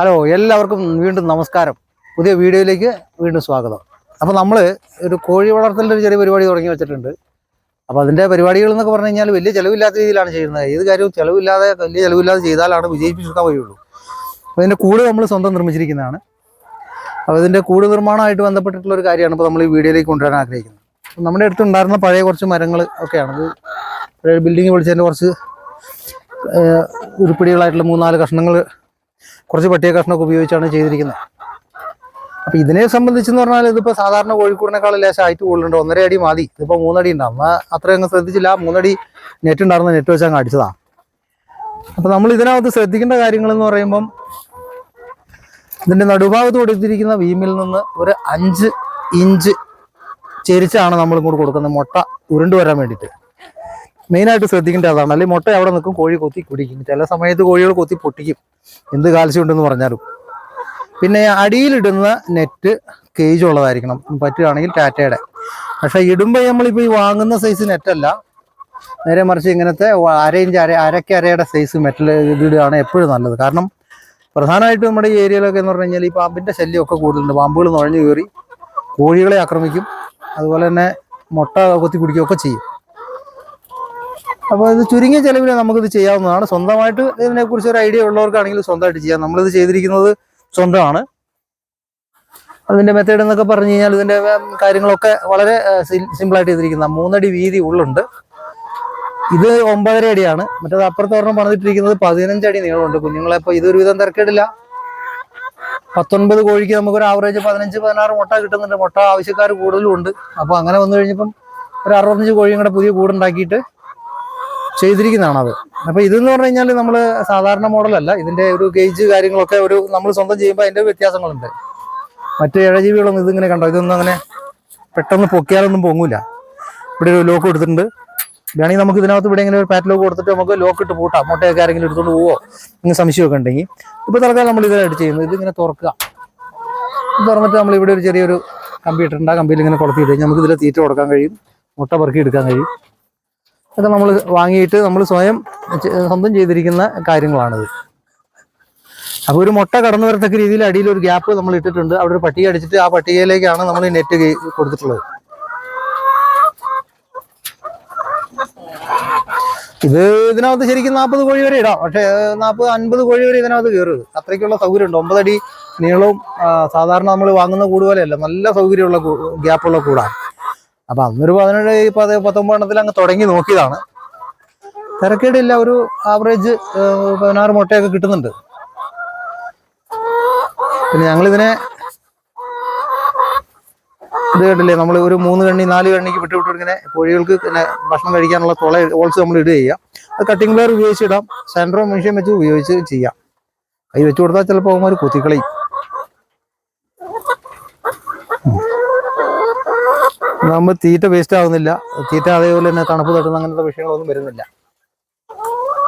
Hello എല്ലാവർക്കും വീണ്ടും നമസ്കാരം. പുതിയ വീഡിയോയിലേക്ക് വീണ്ടും സ്വാഗതം. അപ്പോൾ നമ്മൾ ഒരു കോഴി വളർത്തലിന്റെ ഒരു ചെറിയ പരിപാടി തുടങ്ങി വെച്ചിട്ടുണ്ട്. അപ്പോൾ അതിന്റെ പരിപാടികൾ എന്നൊക്കെ പറഞ്ഞു കഴിഞ്ഞാൽ വലിയ ചിലവില്ലാത്ത രീതിയിലാണ് ചെയ്യുന്നത്. ഏത് കാര്യവും ചിലവില്ലാതെ വലിയ ചിലവില്ലാതെ ചെയ്താലാണ് വിജയിപ്പിച്ചെടുക്കാൻ കഴിയുള്ളൂ. അപ്പോൾ ഇതിന്റെ കൂട് നമ്മൾ സ്വന്തം നിർമ്മിച്ചിരിക്കുന്നതാണ്. അപ്പോൾ ഇതിന്റെ കൂട് നിർമ്മാണമായിട്ട് ബന്ധപ്പെട്ടിട്ടുള്ള ഒരു കാര്യമാണ് ഇപ്പോൾ നമ്മൾ ഈ വീഡിയോയിലേക്ക് കൊണ്ടുവരാൻ ആഗ്രഹിക്കുന്നത്. നമ്മുടെ അടുത്തുണ്ടായിരുന്ന പഴയ കുറച്ച് മരങ്ങൾ ഒക്കെയാണ്. ഇത് പഴയ ബിൽഡിംഗ് പൊളിച്ചതിന്റെ കുറച്ച് ഉരുപ്പിടികളായിട്ടുള്ള മൂന്നാൽ കഷ്ണങ്ങൾ കുറച്ച് പട്ടിയ കഷ്ണമൊക്കെ ഉപയോഗിച്ചാണ് ചെയ്തിരിക്കുന്നത്. അപ്പൊ ഇതിനെ സംബന്ധിച്ചെന്ന് പറഞ്ഞാൽ ഇതിപ്പോ സാധാരണ കോഴിക്കൂടിനേക്കാൾ ലേശം ഹൈറ്റ് കൂടുതലുണ്ട്. ഒന്നര അടി മതി. ഇതിപ്പോ മൂന്നടി ഉണ്ടാവും എന്നാൽ അത്രയും അങ്ങ് ശ്രദ്ധിച്ചില്ല. മൂന്നടി നെറ്റ് ഉണ്ടായിരുന്ന നെറ്റ് വെച്ച് അങ്ങ് അടിച്ചതാ. അപ്പൊ നമ്മൾ ഇതിനകത്ത് ശ്രദ്ധിക്കേണ്ട കാര്യങ്ങൾ എന്ന് പറയുമ്പം ഇതിന്റെ നടുഭാഗത്ത് കൊടുത്തിരിക്കുന്ന വീമിൽ നിന്ന് ഒരു അഞ്ച് ഇഞ്ച് ചെരിച്ചാണ് നമ്മൾ ഇങ്ങോട്ട് കൊടുക്കുന്നത്. മുട്ട ഉരുണ്ടു വരാൻ വേണ്ടിയിട്ട്. മെയിനായിട്ട് ശ്രദ്ധിക്കേണ്ട അതാണ്. അല്ലെങ്കിൽ മുട്ട അവിടെ നിൽക്കും കോഴി കൊത്തി കുടിക്കും. ചില സമയത്ത് കോഴികൾ കൊത്തി പൊട്ടിക്കും. എന്ത് കാൽസ്യം ഉണ്ടെന്ന് പറഞ്ഞാലും. പിന്നെ അടിയിലിടുന്ന നെറ്റ് കേജ് ഉള്ളതായിരിക്കണം. പറ്റുകയാണെങ്കിൽ ടാറ്റയുടെ. പക്ഷെ ഇടുമ്പോൾ നമ്മളിപ്പോൾ ഈ വാങ്ങുന്ന സൈസ് നെറ്റല്ല നേരെ മറിച്ച് ഇങ്ങനത്തെ അര ഇഞ്ച് അര അരയ്ക്ക് അരയുടെ സൈസ് മെറ്റൽ ഇതിടുകയാണ് എപ്പോഴും നല്ലത്. കാരണം പ്രധാനമായിട്ടും നമ്മുടെ ഈ ഏരിയയിലൊക്കെ എന്ന് പറഞ്ഞു കഴിഞ്ഞാൽ ഈ പാമ്പിന്റെ ശല്യമൊക്കെ കൂടുതലുണ്ട്. പാമ്പുകൾ നുഴഞ്ഞു കയറി കോഴികളെ ആക്രമിക്കും. അതുപോലെ തന്നെ മുട്ട കൊത്തി കുടിക്കുകയൊക്കെ ചെയ്യും. അപ്പോൾ ഇത് ചുരുങ്ങിയ ചെലവിൽ നമുക്കിത് ചെയ്യാവുന്നതാണ്. സ്വന്തമായിട്ട് ഇതിനെക്കുറിച്ച് ഒരു ഐഡിയ ഉള്ളവർക്കാണെങ്കിൽ സ്വന്തമായിട്ട് ചെയ്യാം. നമ്മളിത് ചെയ്തിരിക്കുന്നത് സ്വന്തമാണ്. അതിന്റെ മെത്തേഡ് എന്നൊക്കെ പറഞ്ഞു കഴിഞ്ഞാൽ ഇതിന്റെ കാര്യങ്ങളൊക്കെ വളരെ സിമ്പിളായിട്ട് ചെയ്തിരിക്കുന്ന മൂന്നടി വീതി ഉള്ളുണ്ട്. ഇത് ഒമ്പതര അടിയാണ്. മറ്റേത് അപ്പുറത്ത് ഒരെണ്ണം പണിതിട്ടിരിക്കുന്നത് പതിനഞ്ചടി നീളമുണ്ട്. കുഞ്ഞുങ്ങളെ അപ്പൊ ഇതൊരു വിധം തിരക്കേടില്ല. പത്തൊൻപത് കോഴിക്ക് നമുക്കൊരു ആവറേജ് പതിനഞ്ച് പതിനാറ് മുട്ട കിട്ടുന്നുണ്ട്. മുട്ട ആവശ്യക്കാർ കൂടുതലും ഉണ്ട്. അപ്പോൾ അങ്ങനെ വന്നു കഴിഞ്ഞപ്പം ഒരു അറുപത്തഞ്ച് കോഴിയും കൂടെ പുതിയ കൂടുണ്ടാക്കിയിട്ട് ചെയ്തിരിക്കുന്നതാണ് അത് അപ്പൊ ഇതെന്ന് പറഞ്ഞു കഴിഞ്ഞാൽ നമ്മൾ സാധാരണ മോഡലല്ല. ഇതിന്റെ ഒരു ഗേജ് കാര്യങ്ങളൊക്കെ ഒരു നമ്മൾ സ്വന്തം ചെയ്യുമ്പോൾ അതിന്റെ വ്യത്യാസങ്ങളുണ്ട്. മറ്റു ഇഴജീവികളൊന്നും ഇതിങ്ങനെ കണ്ടോ? ഇതൊന്നും അങ്ങനെ പെട്ടെന്ന് പൊക്കിയാലൊന്നും പൊങ്ങൂല. ഇവിടെ ഒരു ലോക്ക് കൊടുത്തിട്ടുണ്ട്. വേണമെങ്കിൽ നമുക്ക് ഇതിനകത്ത് ഇവിടെ ഇങ്ങനെ ഒരു പാറ്റ് ലോക്ക് കൊടുത്തിട്ട് നമുക്ക് ലോക്ക് ഇട്ട് പൂട്ടാം. മുട്ടയൊക്കെ ആരെങ്കിലും എടുത്തുകൊണ്ട് പോവോ? ഇങ്ങനെ സംശയമൊക്കെ ഉണ്ടെങ്കിൽ. ഇപ്പൊ തൽക്കാലം നമ്മൾ ഇതിനായിട്ട് ചെയ്യുന്നത് ഇതിങ്ങനെ തുറക്കുക. തുറന്നിട്ട് നമ്മൾ ഇവിടെ ഒരു ചെറിയൊരു കമ്പ്യൂട്ടർ ഉണ്ട് ആ കമ്പിയിൽ ഇങ്ങനെ കഴിഞ്ഞാൽ നമുക്ക് ഇതിൽ തീറ്റ കൊടുക്കാൻ കഴിയും. മുട്ട പെറുക്കി എടുക്കാൻ കഴിയും. അതൊക്കെ നമ്മൾ വാങ്ങിയിട്ട് നമ്മൾ സ്വയം സ്വന്തം ചെയ്തിരിക്കുന്ന കാര്യങ്ങളാണിത്. അപ്പോൾ ഒരു മുട്ട കടന്നു വരത്തക്ക രീതിയിൽ അടിയിൽ ഒരു ഗ്യാപ്പ് നമ്മൾ ഇട്ടിട്ടുണ്ട്. അവിടെ ഒരു പട്ടിക അടിച്ചിട്ട് ആ പട്ടികയിലേക്കാണ് നമ്മൾ ഈ നെറ്റ് കൊടുത്തിട്ടുള്ളത്. ഇത് ഇതിനകത്ത് ശരിക്കും നാൽപ്പത് കോഴി വരെ ഇടാം. പക്ഷേ നാൽപ്പത് അൻപത് കോഴി വരെ ഇതിനകത്ത് കയറരുത് അത്രയ്ക്കുള്ള സൗകര്യമുണ്ട്. ഒമ്പതടി നീളവും സാധാരണ നമ്മൾ വാങ്ങുന്ന കൂടുപോലെയല്ല നല്ല സൗകര്യമുള്ള ഗ്യാപ്പുള്ള കൂടാണ്. അപ്പൊ അന്നൊരു പതിനേഴ് പത് പത്തൊമ്പതെണ്ണത്തിൽ അങ്ങ് തുടങ്ങി നോക്കിയതാണ്. തിരക്കേടില്ല ഒരു ആവറേജ് പതിനാറ് മുട്ടയൊക്കെ കിട്ടുന്നുണ്ട്. പിന്നെ ഞങ്ങളിതിനെ ഇത് കണ്ടില്ലേ നമ്മൾ ഒരു മൂന്ന് കണ്ണി നാല് കണ്ണിക്ക് വിട്ട് വിട്ടിങ്ങനെ കോഴികൾക്ക് പിന്നെ ഭക്ഷണം കഴിക്കാനുള്ള തുള ഓൾസ് നമ്മൾ ഇടുക ചെയ്യാം. അത് കട്ടിംഗ് പ്ലെയർ ഉപയോഗിച്ച് ഇടാം. സെൻട്രോ മെഷീൻ വെച്ച് ഉപയോഗിച്ച് ചെയ്യാം. കൈ വെച്ച് കൊടുത്താൽ ചിലപ്പോൾ അവന്മാർ കുത്തിക്കളയും. നമ്മൾ തീറ്റ വേസ്റ്റ് ആവുന്നില്ല. തീറ്റ അതേപോലെ തന്നെ തണുപ്പ് തട്ടുന്ന അങ്ങനത്തെ വിഷയങ്ങളൊന്നും വരുന്നില്ല.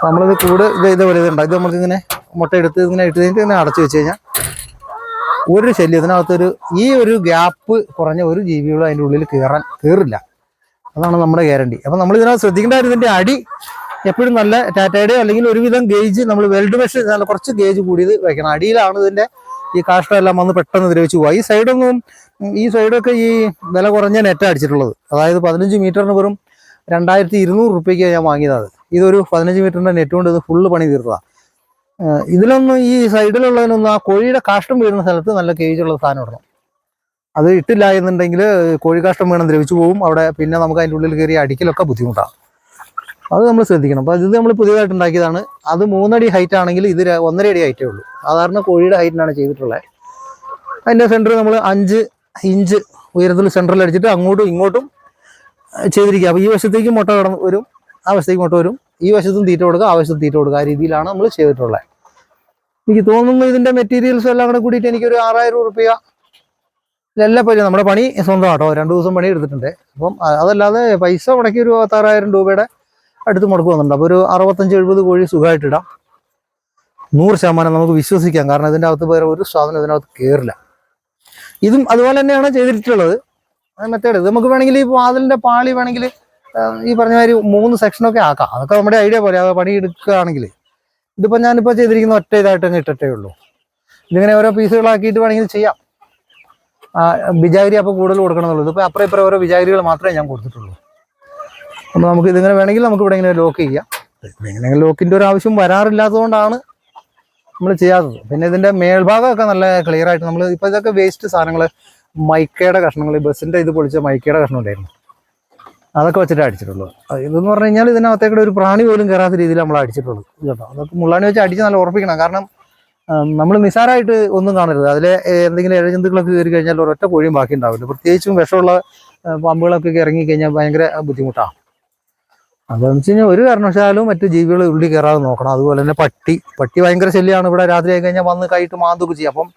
നമ്മളിത് കൂട് ഇത് ഇതേപോലെ ഇതുണ്ട്? ഇത് നമ്മളിങ്ങനെ മുട്ട എടുത്ത് ഇങ്ങനെ ഇട്ട് കഴിഞ്ഞിട്ട് ഇങ്ങനെ അടച്ചു വെച്ച് കഴിഞ്ഞാൽ ഒരു ശല്യം ഇതിനകത്തൊരു ഈ ഒരു ഗ്യാപ്പ് കുറഞ്ഞ ഒരു ജീവികളും അതിന്റെ ഉള്ളിൽ കയറാൻ കയറില്ല അതാണ് നമ്മുടെ ഗ്യാരണ്ടി അപ്പം നമ്മൾ ഇതിനകത്ത് ശ്രദ്ധിക്കേണ്ട ഇതിന്റെ അടി എപ്പോഴും നല്ല ടാറ്റയുടെ അല്ലെങ്കിൽ ഒരുവിധം ഗേജ് നമ്മൾ വെൽഡ് മെഷ് കുറച്ച് ഗേജ് കൂടിയത് വയ്ക്കണം അടിയിലാണ് ഇതിന്റെ ഈ കാഷ്ടമെല്ലാം വന്ന് പെട്ടെന്ന് ദ്രവിച്ചു പോവാ ഈ സൈഡൊന്നും ഈ സൈഡൊക്കെ ഈ വില കുറഞ്ഞ നെറ്റ് അടിച്ചിട്ടുള്ളത്. അതായത് പതിനഞ്ച് മീറ്ററിന് വെറും രണ്ടായിരത്തി ഇരുന്നൂറ് റുപ്യയ്ക്ക് ഞാൻ വാങ്ങിയതാണ് ഇതൊരു പതിനഞ്ച് മീറ്ററിന്റെ നെറ്റ് കൊണ്ട് ഇത് ഫുള്ള് പണി തീർത്തതാണ് ഇതിലൊന്നും ഈ സൈഡിലുള്ളതിനൊന്നും ആ കോഴിയുടെ കാഷ്ടം വീഴുന്ന സ്ഥലത്ത് നല്ല കേജുള്ള സാധനം ഇടണം. അത് ഇട്ടില്ല എന്നുണ്ടെങ്കിൽ കോഴി കാഷ്ടം വീണം ദ്രവിച്ചു പോകും അവിടെ പിന്നെ നമുക്ക് അതിന്റെ ഉള്ളിൽ കയറി അടിക്കലൊക്കെ ബുദ്ധിമുട്ടാണ് അത് നമ്മൾ ശ്രദ്ധിക്കണം. അപ്പോൾ ഇത് നമ്മൾ പുതിയതായിട്ട് ഉണ്ടാക്കിയതാണ്. അത് മൂന്നടി ഹൈറ്റ് ആണെങ്കിൽ ഇത് ഒന്നര അടി ഹൈറ്റേ ഉള്ളൂ. സാധാരണ കോഴിയുടെ ഹൈറ്റിനാണ് ചെയ്തിട്ടുള്ളത് അതിന്റെ സെന്റർ നമ്മൾ അഞ്ച് ഇഞ്ച് ഉയരത്തിൽ സെന്ററിൽ അടിച്ചിട്ട് അങ്ങോട്ടും ഇങ്ങോട്ടും ചെയ്തിരിക്കുക. അപ്പോൾ ഈ വശത്തേക്ക് മുട്ട കടന്ന് വരും ആ വശത്തേക്ക് മുട്ട വരും. ഈ വശത്തും തീറ്റ കൊടുക്കുക ആ വശത്തും തീറ്റ കൊടുക്കുക. ആ രീതിയിലാണ് നമ്മൾ ചെയ്തിട്ടുള്ളത് എനിക്ക് തോന്നുന്നു ഇതിന്റെ മെറ്റീരിയൽസ് എല്ലാം കൂടെ കൂടിയിട്ട് എനിക്കൊരു ആറായിരം റുപ്യ ഇതെല്ലാം പറ്റും നമ്മുടെ പണി സ്വന്തം കേട്ടോ രണ്ടു ദിവസം പണി എടുത്തിട്ടുണ്ട്. അപ്പം അതല്ലാതെ പൈസ മുടക്കി ഒരു പത്താറായിരം രൂപയുടെ അടുത്ത് മുടക്ക് വന്നിട്ടുണ്ട്. അപ്പോൾ ഒരു അറുപത്തഞ്ച് എഴുപത് കോഴി സുഖമായിട്ടിടാം നൂറ് ശതമാനം നമുക്ക് വിശ്വസിക്കാം. കാരണം ഇതിന്റെ അകത്ത് വേറെ ഒരു സാധനം ഇതിനകത്ത് കയറില്ല ഇതും അതുപോലെ തന്നെയാണ് ചെയ്തിട്ടുള്ളത്. മെത്തേഡ് ഇത് നമുക്ക് വേണമെങ്കിൽ ഈ വാതിലിന്റെ പാളി വേണമെങ്കിൽ ഈ പറഞ്ഞ മാതിരി മൂന്ന് സെക്ഷനൊക്കെ ആക്കാം. അതൊക്കെ നമ്മുടെ ഐഡിയ പോലെ. അത് പണി എടുക്കുകയാണെങ്കിൽ. ഇതിപ്പോൾ ഞാനിപ്പോൾ ചെയ്തിരിക്കുന്ന ഒറ്റ ഇതായിട്ട് അങ്ങ് ഇട്ടിട്ടേ ഉള്ളൂ. ഇതിങ്ങനെ ഓരോ പീസുകളാക്കിയിട്ട് വേണമെങ്കിൽ ചെയ്യാം. ബിജാഗിരി അപ്പോൾ കൂടുതൽ കൊടുക്കണമെന്നുള്ളൂ ഇതിപ്പോൾ അപ്പുറം ഇപ്പുറം ഓരോ വിജാഗിരികൾ മാത്രമേ ഞാൻ കൊടുത്തിട്ടുള്ളൂ. അപ്പോൾ നമുക്ക് ഇതിങ്ങനെ വേണമെങ്കിൽ നമുക്ക് ഇവിടെ ഇങ്ങനെ ലോക്ക് ചെയ്യാം. ഇങ്ങനെ ലോക്കിന്റെ ഒരു ആവശ്യം വരാറില്ലാത്തതുകൊണ്ടാണ് നമ്മൾ ചെയ്യാത്തത്. പിന്നെ ഇതിന്റെ മേൽഭാഗമൊക്കെ നല്ല ക്ലിയർ ആയിട്ട് നമ്മൾ ഇപ്പോൾ ഇതൊക്കെ വേസ്റ്റ് സാധനങ്ങൾ മൈക്കയുടെ കഷ്ണങ്ങൾ ബസ്സിന്റെ ഇത് പൊളിച്ച മൈക്കയുടെ കഷ്ണം ഉണ്ടായിരുന്നു അതൊക്കെ വെച്ചിട്ട് അടിച്ചിട്ടുള്ളൂ. ഇതെന്ന് പറഞ്ഞു കഴിഞ്ഞാൽ ഇതിനകത്തേക്കൂടെ ഒരു പ്രാണി പോലും കയറാത്ത രീതിയിൽ നമ്മൾ അടിച്ചിട്ടുള്ളൂ. കേട്ടോ അതൊക്കെ മുള്ളാണി വെച്ച് അടിച്ച് നല്ല ഉറപ്പിക്കണം. കാരണം നമ്മൾ നിസാരമായിട്ട് ഒന്നും കാണരുത്. അതിലെ എന്തെങ്കിലും ഇഴജന്തുക്കളൊക്കെ കയറി കഴിഞ്ഞാൽ ഒരൊറ്റ കോഴിയും ബാക്കി ഉണ്ടാവില്ല പ്രത്യേകിച്ചും വിഷമുള്ള പാമ്പുകളൊക്കെ ഇറങ്ങി കഴിഞ്ഞാൽ ഭയങ്കര ബുദ്ധിമുട്ടാണ് അതെന്ന് വെച്ച് കഴിഞ്ഞാൽ ഒരു കാരണവശാലും മറ്റു ജീവികൾ ഉള്ളിൽ കയറാതെ നോക്കണം. അതുപോലെ തന്നെ പട്ടി. പട്ടി ഭയങ്കര ശല്യമാണ് ഇവിടെ രാത്രി ആയി കഴിഞ്ഞാൽ വന്ന് കൈയിട്ട് മാന്തൊക്കെ ചെയ്യും. അപ്പം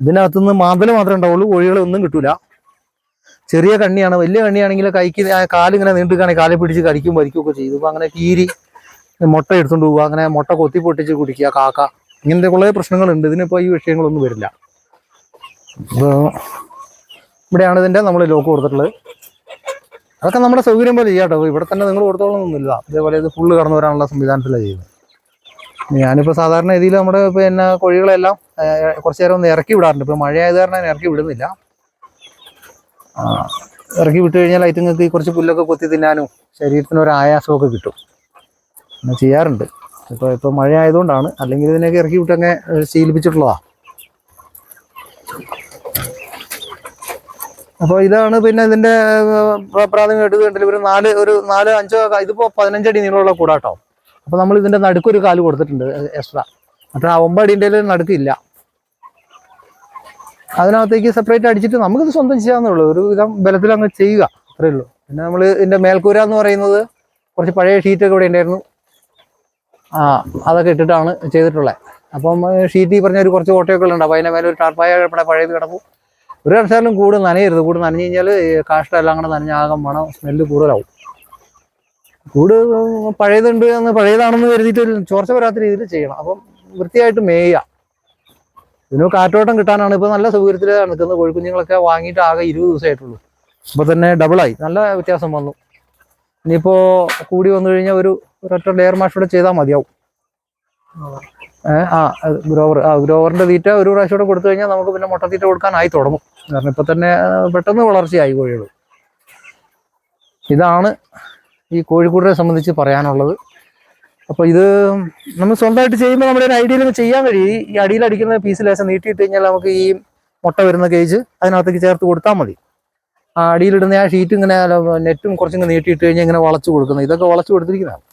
ഇതിനകത്തുനിന്ന് മാന്തൽ മാത്രമേ ഉണ്ടാവുള്ളൂ കോഴികളെ ഒന്നും കിട്ടൂല. ചെറിയ കണ്ണിയാണ് വലിയ കണ്ണിയാണെങ്കിൽ കൈക്ക് കാലിങ്ങനെ നീണ്ടുകയാണെങ്കിൽ കാലിൽ പിടിച്ച് കടിക്കും വരിക്കുകയൊക്കെ ചെയ്തു ഇപ്പം അങ്ങനെ കീരി മുട്ട എടുത്തുകൊണ്ട് പോവുക അങ്ങനെ മുട്ട കൊത്തി പൊട്ടിച്ച് കുടിക്കുക കാക്ക ഇങ്ങനത്തെ കുറേ പ്രശ്നങ്ങളുണ്ട്. ഇതിനിപ്പോൾ ഈ വിഷയങ്ങളൊന്നും വരില്ല. അപ്പോൾ ഇവിടെയാണ് ഇതിന്റെ നമ്മൾ ലോക്ക് കൊടുത്തിട്ടുള്ളത്. അതൊക്കെ നമ്മുടെ സൗകര്യം പോലെ ചെയ്യാട്ടോ ഇവിടെ തന്നെ നിങ്ങൾ കൊടുത്തോളൊന്നുമില്ല ഇതേപോലെ ഇത് ഫുള്ള് കടന്നു വരാനുള്ള സംവിധാനത്തിലാണ് ചെയ്യുന്നത്. ഞാനിപ്പോൾ സാധാരണ രീതിയിൽ നമ്മുടെ പിന്നെ കോഴികളെല്ലാം കുറച്ച് നേരം ഒന്ന് ഇറക്കി വിടാറുണ്ട്. ഇപ്പോൾ മഴയായത് കാരണം ഇറക്കി വിടുന്നില്ല. ഇറക്കി വിട്ട് കഴിഞ്ഞാൽ ഐറ്റങ്ങൾക്ക് കുറച്ച് പുല്ലൊക്കെ കൊത്തി തിന്നാനും ശരീരത്തിന് ഒരു ആയാസമൊക്കെ കിട്ടും. അങ്ങനെ ചെയ്യാറുണ്ട്. ഇപ്പോൾ ഇപ്പോൾ മഴ ആയതുകൊണ്ടാണ് അല്ലെങ്കിൽ ഇതിനൊക്കെ ഇറക്കി വിട്ടങ്ങ് ഏഹ്, ശീലിപ്പിച്ചിട്ടുള്ളതാണ് അപ്പോൾ ഇതാണ് പിന്നെ ഇതിന്റെ പ്രാഥമികമായിട്ട് കണ്ടില്ല ഒരു നാല് ഒരു നാല് അഞ്ചോ ഇതിപ്പോ പതിനഞ്ചടി നീളമുള്ള കൂടാട്ടോ അപ്പോൾ നമ്മൾ ഇതിന്റെ നടുക്കൊരു കാൽ കൊടുത്തിട്ടുണ്ട് എക്സ്ട്രാ മറ്റേ ഒമ്പടിന്റെ നടുക്കില്ല അതിനകത്തേക്ക് സെപ്പറേറ്റ് അടിച്ചിട്ട് നമുക്കിത് സ്വന്തം ചെയ്യാവുന്നേ ഒരു വിധം ബലത്തിൽ അങ്ങ് ചെയ്യുക അത്രേ ഉള്ളൂ. പിന്നെ നമ്മൾ ഇതിന്റെ മേൽക്കൂര എന്ന് പറയുന്നത് കുറച്ച് പഴയ ഷീറ്റൊക്കെ ഇവിടെ ഉണ്ടായിരുന്നു. ആ അതൊക്കെ ഇട്ടിട്ടാണ് ചെയ്തിട്ടുള്ളത് അപ്പം ഷീറ്റ് ഈ പറഞ്ഞ ഒരു കുറച്ച് ഓട്ടയൊക്കെ ഉണ്ട് അപ്പോൾ അതിന്റെ മേലെ ഒരു ടാർപ്പായ പഴയത് കിടക്കും ഒരു വർഷമായാലും കൂട് നനയരുത്. കൂട് നനഞ്ഞു കഴിഞ്ഞാൽ കാഷ്ടമെല്ലാം കൂടെ നനഞ്ഞാകാൻ വേണം സ്മെല്ല് കൂടുതലാവും. കൂട് പഴയതുണ്ട് എന്ന് പഴയതാണെന്ന് കരുതിയിട്ട് ചോർച്ച വരാത്ത രീതിയിൽ ചെയ്യണം. അപ്പം വൃത്തിയായിട്ട് മേയുക. ഇതിന് കാറ്റോട്ടം കിട്ടാനാണ്. ഇപ്പോൾ നല്ല സൗകര്യത്തിലാണ് നിൽക്കുന്നത് കോഴിക്കുഞ്ഞുങ്ങളൊക്കെ വാങ്ങിയിട്ട് ആകെ ഇരുപത് ദിവസമായിട്ടുള്ളൂ. അപ്പോൾ തന്നെ ഡബിളായി നല്ല വ്യത്യാസം വന്നു. ഇനിയിപ്പോൾ കൂടി വന്നു കഴിഞ്ഞാൽ ഒരു ഒരൊറ്റ ലെയർ മാഷ് കൂടെ ചെയ്താൽ മതിയാവും. ആ ഗ്രോവർ ആ ഗ്രോവറിന്റെ തീറ്റ ഒരു പ്രാവശ്യം കൂടെ കൊടുത്തു കഴിഞ്ഞാൽ നമുക്ക് പിന്നെ മുട്ട തീറ്റ കൊടുക്കാനായി തുടങ്ങും. കാരണം ഇപ്പൊ തന്നെ പെട്ടെന്ന് വളർച്ചയായി കോഴികൾ. ഇതാണ് ഈ കോഴിക്കൂടിനെ സംബന്ധിച്ച് പറയാനുള്ളത്. അപ്പോൾ ഇത് നമ്മൾ സ്വന്തമായിട്ട് ചെയ്യുമ്പോൾ നമ്മുടെ ഒരു ഐഡിയയിൽ ചെയ്യാൻ കഴിയും. ഈ അടിയിൽ അടിക്കുന്ന പീസ് ലേശം നീട്ടിയിട്ട് കഴിഞ്ഞാൽ നമുക്ക് ഈ മുട്ട വരുന്ന കേജ് അതിനകത്തേക്ക് ചേർത്ത് കൊടുത്താൽ മതി. ആ അടിയിലിടുന്ന ആ ഷീറ്റ് ഇങ്ങനെ നെറ്റും കുറച്ചിങ്ങനെ നീട്ടിയിട്ട് കഴിഞ്ഞാൽ ഇങ്ങനെ വളച്ചു കൊടുക്കുന്നത്. ഇതൊക്കെ വളച്ചു കൊടുത്തിരിക്കുന്നതാണ്.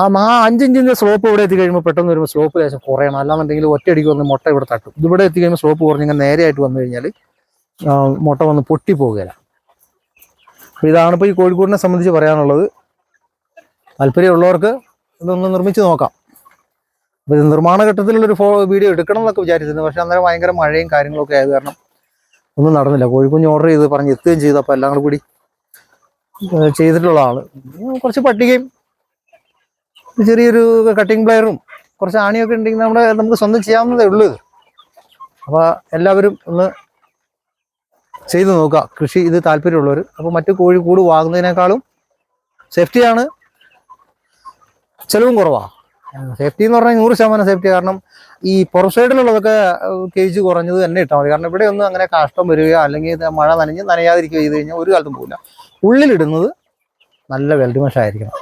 ആ ആ അഞ്ചിഞ്ചിന്റെ സ്ലോപ്പ് ഇവിടെ എത്തി കഴിയുമ്പോൾ പെട്ടെന്ന് വരുമ്പോൾ സ്ലോപ്പ് ലേശം കുറയണം. അല്ലാന്നുണ്ടെങ്കിൽ ഒറ്റയടിക്ക് വന്ന് മുട്ട ഇവിടെ തട്ടും. ഇവിടെ എത്തി കഴിയുമ്പോൾ സ്ലോപ്പ് കുറഞ്ഞിങ്ങനെ നേരെയായിട്ട് വന്നു കഴിഞ്ഞാൽ മുട്ട വന്ന് പൊട്ടി പോകുകയില്ല അപ്പോൾ ഇതാണ് ഇപ്പോൾ ഈ കോഴിക്കോടിനെ സംബന്ധിച്ച് പറയാനുള്ളത്. താല്പര്യമുള്ളവർക്ക് ഇതൊന്ന് നിർമ്മിച്ച് നോക്കാം. അപ്പോൾ ഇത് നിർമ്മാണ ഘട്ടത്തിലുള്ളൊരു ഫോ വീഡിയോ എടുക്കണം എന്നൊക്കെ വിചാരിച്ചിരുന്നു. പക്ഷേ അന്നേരം ഭയങ്കര മഴയും കാര്യങ്ങളൊക്കെ ആയത് കാരണം ഒന്നും നടന്നില്ല. കോഴിക്കുഞ്ഞ് ഓർഡർ ചെയ്ത് പറഞ്ഞ് എത്തുകയും ചെയ്തു. അപ്പോൾ എല്ലാം കൂടി ചെയ്തിട്ടുള്ള കുറച്ച് പട്ടികയും ചെറിയൊരു കട്ടിംഗ് പ്ലെയറും കുറച്ച് ആണിയൊക്കെ ഉണ്ടെങ്കിൽ നമ്മുടെ നമുക്ക് സ്വന്തം ചെയ്യാവുന്നതേ ഉള്ളൂ അപ്പോൾ എല്ലാവരും ഒന്ന് ചെയ്തു നോക്കുക. കൃഷി ഇത് താല്പര്യമുള്ളവർ. അപ്പോൾ മറ്റു കോഴി കൂട് വാങ്ങുന്നതിനേക്കാളും സേഫ്റ്റിയാണ് ചിലവും കുറവാണ് സേഫ്റ്റി എന്ന് പറഞ്ഞാൽ നൂറ് ശതമാനം സേഫ്റ്റി കാരണം ഈ പുറം സൈഡിലുള്ളതൊക്കെ കേജ് കുറഞ്ഞത് തന്നെ ഇട്ടാൽ മതി. കാരണം ഇവിടെ ഒന്നും അങ്ങനെ കാഷ്ടം വരികയോ അല്ലെങ്കിൽ മഴ നനഞ്ഞ് നനയാതിരിക്കുകയോ ചെയ്ത് കഴിഞ്ഞാൽ ഒരു കാലത്തും പോകില്ല ഉള്ളിലിടുന്നത് നല്ല വെൽഡിമേഷായിരിക്കണം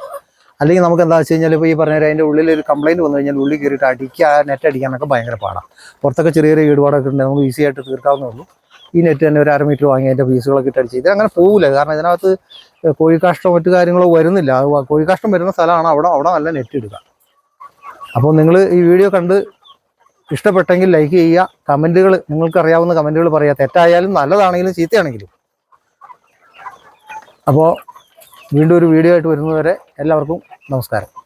അല്ലെങ്കിൽ നമുക്ക് എന്താ വെച്ച് കഴിഞ്ഞാൽ ഇപ്പോൾ ഈ പറഞ്ഞ അതിന്റെ ഉള്ളിൽ ഒരു കംപ്ലൈന്റ് വന്നു കഴിഞ്ഞാൽ ഉള്ളിൽ കയറിയിട്ട് അടിക്കുക നെറ്റ് അടിക്കാനൊക്കെ ഭയങ്കര പാടാണ് പുറത്തൊക്കെ ചെറിയ ചെറിയ ഈടുപാടൊക്കെ ഉണ്ട് നമുക്ക് ഈസി ആയിട്ട് തീർക്കാവുന്നേ ഉള്ളൂ. ഈ നെറ്റ് തന്നെ ഒരു അര മീറ്റർ വാങ്ങി അതിന്റെ പീസുകളൊക്കെ ഇട്ട് അടിച്ച് ഇത് അങ്ങനെ പോകില്ല കാരണം ഇതിനകത്ത് കോഴിക്കാഷ്ടം മറ്റു കാര്യങ്ങളോ വരുന്നില്ല. കോഴിക്കാഷ്ടം വരുന്ന സ്ഥലമാണ് അവിടെ അവിടെ നല്ല നെറ്റ് ഇടുക. അപ്പോൾ നിങ്ങൾ ഈ വീഡിയോ കണ്ട് ഇഷ്ടപ്പെട്ടെങ്കിൽ ലൈക്ക് ചെയ്യുക. കമന്റുകൾ നിങ്ങൾക്ക് അറിയാവുന്ന കമന്റുകൾ പറയുക. തെറ്റായാലും നല്ലതാണെങ്കിലും ചീത്തയാണെങ്കിലും. അപ്പോൾ വീണ്ടും ഒരു വീഡിയോ ആയിട്ട് വരുന്നതുവരെ എല്ലാവർക്കും നമസ്കാരം.